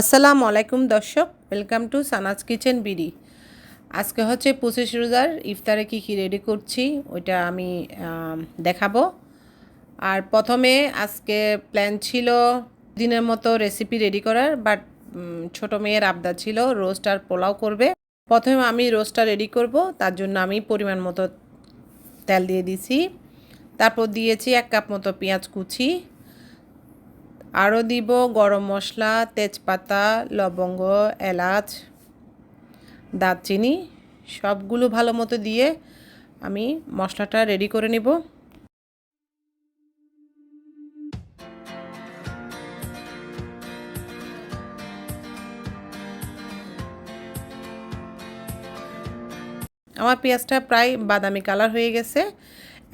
আসসালামু আলাইকুম দর্শক welcome to Sanaj kitchen BD আজকে হচ্ছে পঁচিশ রোজার ইফতারে কী কী রেডি করছি, ওইটা আমি দেখাবো। আর প্রথমে আজকে প্ল্যান ছিল দিনের মতো রেসিপি রেডি করার বাট ছোট মেয়ের আবদা ছিল রোস্ট আর পোলাও করবে। প্রথমে আমি রোস্টটা রেডি করব, তার জন্য আমি পরিমাণ মতো তেল দিয়ে দিছি। তারপর দিয়েছি এক কাপ মতো পেঁয়াজ কুচি আরও দিব গরম মশলা, তেজপাতা, লবঙ্গ, এলাচ, দারচিনি, সবগুলো ভালো মতো দিয়ে আমি মশলাটা রেডি করে নেব। আমার পেঁয়াজটা প্রায় বাদামি কালার হয়ে গেছে।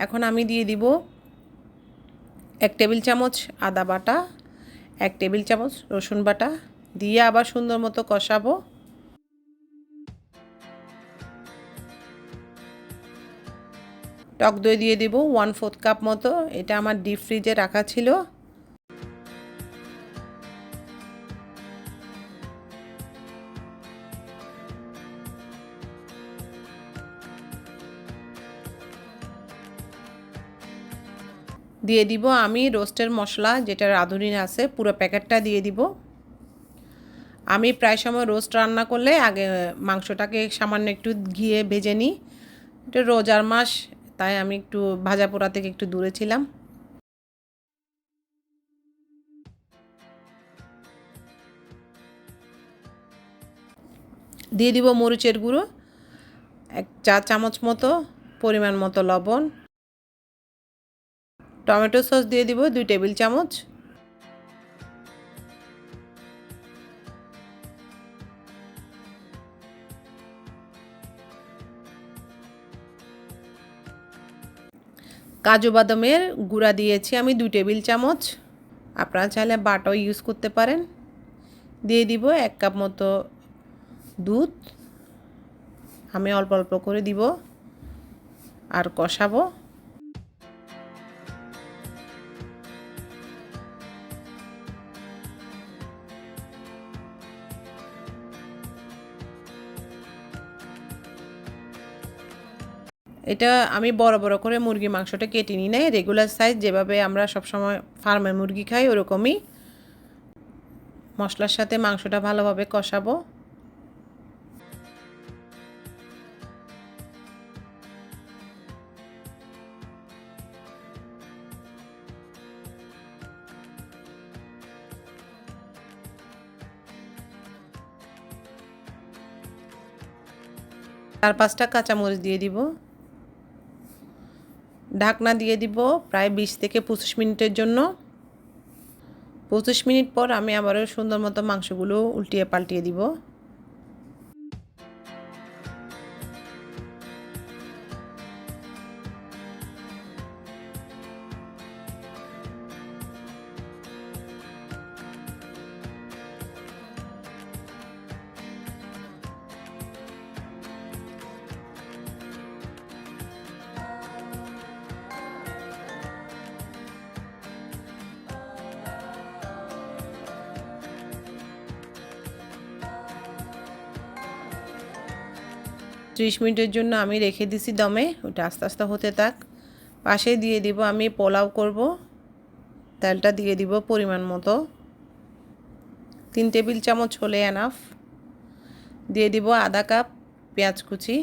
এখন আমি দিয়ে দিব এক টেবিল চামচ আদা বাটা এক টেবিল চামচ রসুন বাটা দিয়ে আবার সুন্দর মতো কষাবো। টক দই দিয়ে দেবো ওয়ান ফোর্থ কাপ মতো। এটা আমার ডিপ ফ্রিজে রাখা ছিল। দিয়ে দিব আমি রোস্টের মশলা, যেটা রাঁধুনি আছে, পুরো প্যাকেটটা দিয়ে দিব। আমি প্রায় সময় রোস্ট রান্না করলে আগে মাংসটাকে সামান্য একটু ঘিয়ে ভেজে নিই। এটা রোজার মাস, তাই আমি একটু ভাজা পোড়া থেকে একটু দূরে ছিলাম। দিয়ে দিব মরিচের গুঁড়ো, এক চা চামচ মতো, পরিমাণ মতো লবণ। টমেটো সস দিয়ে দিব দুই টেবিল চামচ। কাজু বাদামের গুঁড়া দিয়েছি আমি দুই টেবিল চামচ। আপনারা চাইলে বাটাও ইউজ করতে পারেন। দিয়ে দিব এক কাপ মতো দুধ। আমি অল্প অল্প করে দিব আর কষাবো। এটা আমি বড় বড় করে মুরগি মাংসটা কেটে নিই নাই। রেগুলার সাইজ যেভাবে আমরা সবসময় ফার্মের মুরগি খাই, ওরকমই মশলার সাথে মাংসটা ভালোভাবে কষাবো। চার পাঁচটা কাঁচামরিচ দিয়ে দিব। ঢাকনা দিয়ে দিব প্রায় বিশ থেকে পঁচিশ মিনিটের জন্য। পঁচিশ মিনিট পর আমি আবারও সুন্দর মতো মাংসগুলো উল্টিয়ে পাল্টিয়ে দিব। ত্রিশ মিনিটের জন্য আমি রেখে দিছি দমে, ওটা আস্তে আস্তে হতে থাক। পাশে দিয়ে দিব আমি পোলাও করব, তেলটা দিয়ে দিব পরিমাণ মতো। তিন টেবিল চামচ হলে এনাফ দিয়ে দিব আধা কাপ পেঁয়াজ কুচি।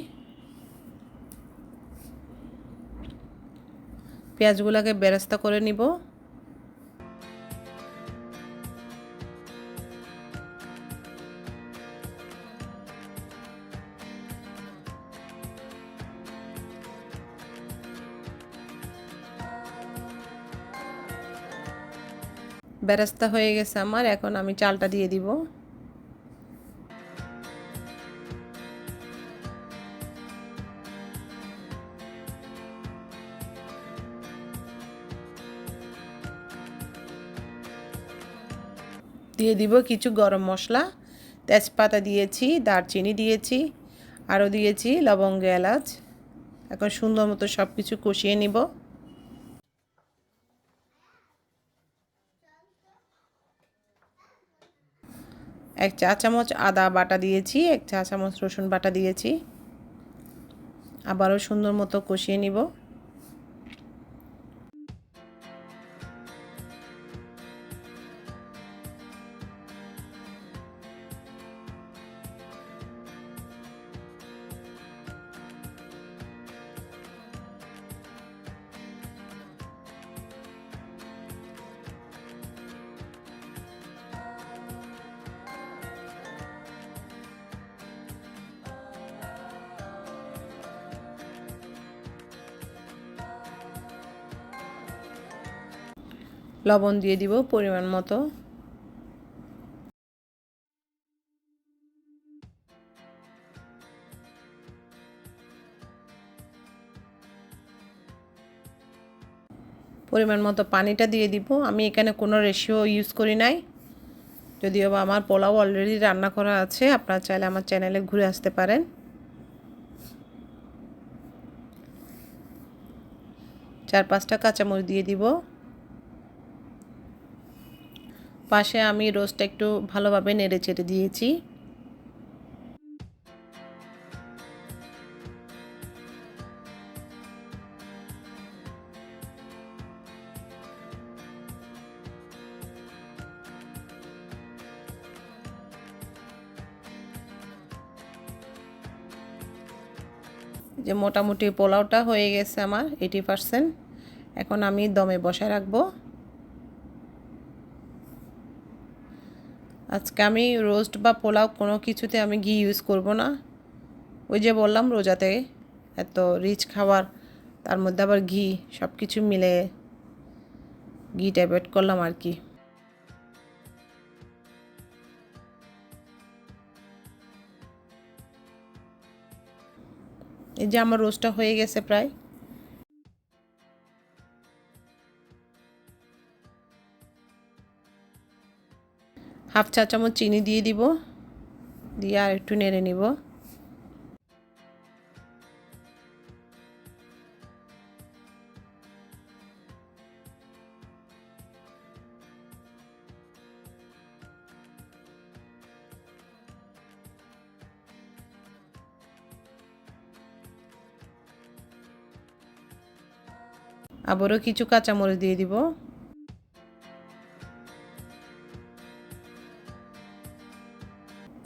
পেঁয়াজগুলোকে বেরেস্তা করে নিব। বেরাস্তা হয়ে গেছে আমার, এখন আমি চালটা দিয়ে দিব। দিয়ে দিব কিছু গরম মশলা, তেজপাতা দিয়েছি, দারচিনি দিয়েছি, আরও দিয়েছি লবঙ্গ, এলাচ। এখন সুন্দর মতো সব কিছু কষিয়ে নিব। এক চা চামচ আদা বাটা দিয়েছি, এক চা চামচ রসুন বাটা দিয়েছি। আবারও সুন্দর মতো কষিয়ে নিব। লবণ দিয়ে দিব পরিমাণ মতো। পরিমাণ মতো পানিটা দিয়ে দিব। আমি এখানে কোনো রেশিও ইউজ করি নাই। যদিও বা আমার পোলাও অলরেডি রান্না করা আছে, আপনারা চাইলে আমার চ্যানেলে ঘুরে আসতে পারেন। চার পাঁচটা কাঁচামরিচ দিয়ে দিব। পাশে আমি রোস্টটা একটু ভালোভাবে নেড়ে চেড়ে দিয়েছি। যে মোটামুটি পোলাওটা হয়ে গেছে আমার এইটি পারসেন্ট এখন আমি দমে বসায় রাখব। আজকে আমি রোস্ট বা পোলাও কোনো কিছুতে আমি ঘি ইউজ করব না। ওই যে বললাম, রোজাতে এত রিচ খাবার, তার মধ্যে আবার ঘি সব কিছু মিলে ঘি ট্যাবলেট করলাম আর কি। এই যে আমার রোস্টটা হয়ে গেছে প্রায়। হাফ চা চামচ চিনি দিয়ে দিব, দিয়ে আর একটু নেড়ে নিব। আবারও কিছু কাঁচামরিচ দিয়ে দিব।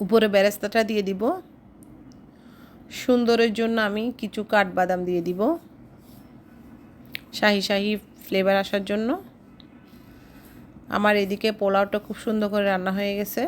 উপরে বেরেস্তাটা দিয়ে দিব। সুন্দরের জন্য আমি কিছু কাঠবাদাম দিয়ে দিব। শাহি শাহি ফ্লেভার আসার জন্য। আমার এদিকে পোলাওটা খুব সুন্দর করে রান্না হয়ে গেছে।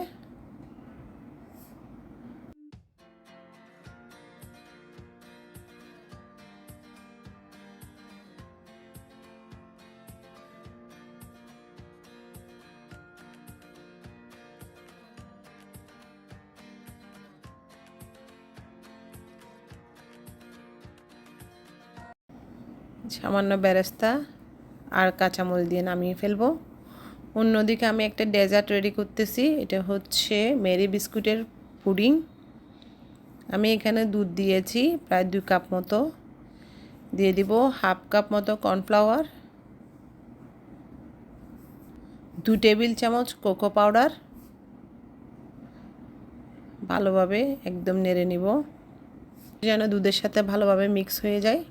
সামান্য বেরেস্তা আর কাঁচামরিচ দিয়ে নামিয়ে ফেলব। অন্যদিকে আমি একটা ডেজার্ট রেডি করতেছি। এটা হচ্ছে মেরি বিস্কুটের পুডিং। আমি এখানে দুধ দিয়েছি, প্রায় দুই কাপ মতো। দিয়ে দিব হাফ কাপ মতো কর্নফ্লাওয়ার। দু টেবিল চামচ কোকো পাউডার। ভালোভাবে একদম নেড়ে নিব। যেন দুধের সাথে ভালোভাবে মিক্স হয়ে যায়।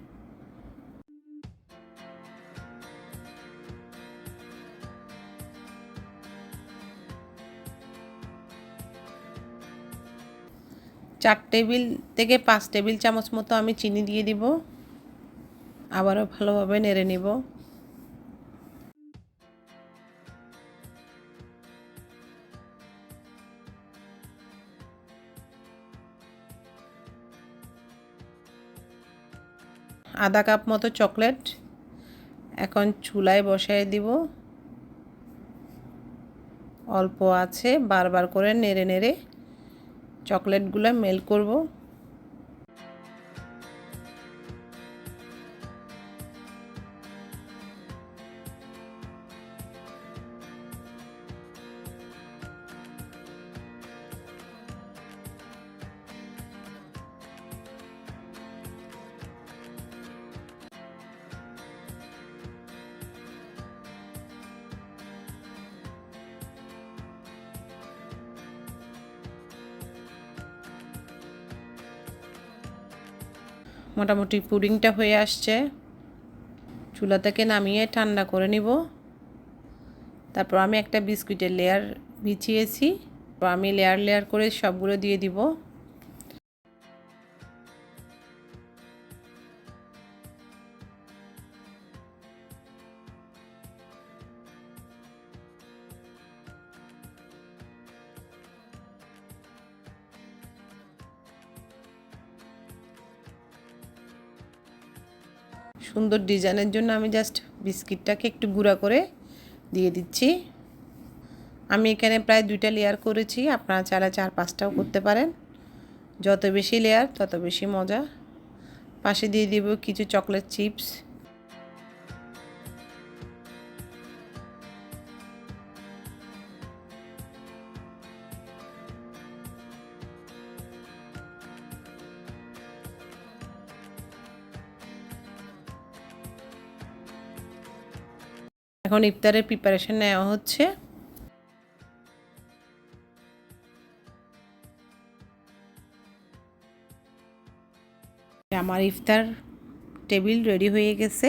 চার টেবিল থেকে পাঁচ টেবিল চামচ মতো আমি চিনি দিয়ে দিব। আবারও ভালোভাবে নেড়ে নিব। আধা কাপ মতো চকলেট এখন চুলায় বসায় দিব। অল্প আছে, বারবার করে নেড়ে নেড়ে চকলেটগুলো মেল করব। মোটামুটি পুডিংটা হয়ে আসছে। চুলা থেকে নামিয়ে ঠান্ডা করে নিব। তারপর আমি একটা বিস্কুটের লেয়ার বিছিয়েছি। আমি লেয়ার লেয়ার করে সবগুলো দিয়ে দিব। সুন্দর ডিজাইনের জন্য আমি জাস্ট বিস্কিটটাকে একটু গুঁড়া করে দিয়ে দিচ্ছি। আমি এখানে প্রায় দুইটা লেয়ার করেছি, আপনারা চাইলে চার পাঁচটাও করতে পারেন। যত বেশি লেয়ার তত বেশি মজা। পাশে দিয়ে দিব কিছু চকলেট চিপস এখন ইফতারের প্রিপারেশন নেওয়া হচ্ছে। আমার ইফতার টেবিল রেডি হয়ে গেছে।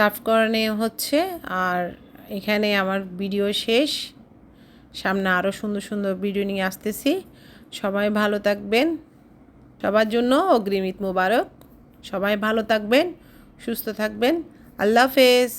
সার্ভ করানো হচ্ছে, আর এখানে আমার ভিডিও শেষ। সামনে আরও সুন্দর সুন্দর ভিডিও নিয়ে আসতেছি। সবাই ভালো থাকবেন। সবার জন্য অগ্রিমিত মোবারক। সবাই ভালো থাকবেন, সুস্থ থাকবেন। আল্লাহ হাফেজ।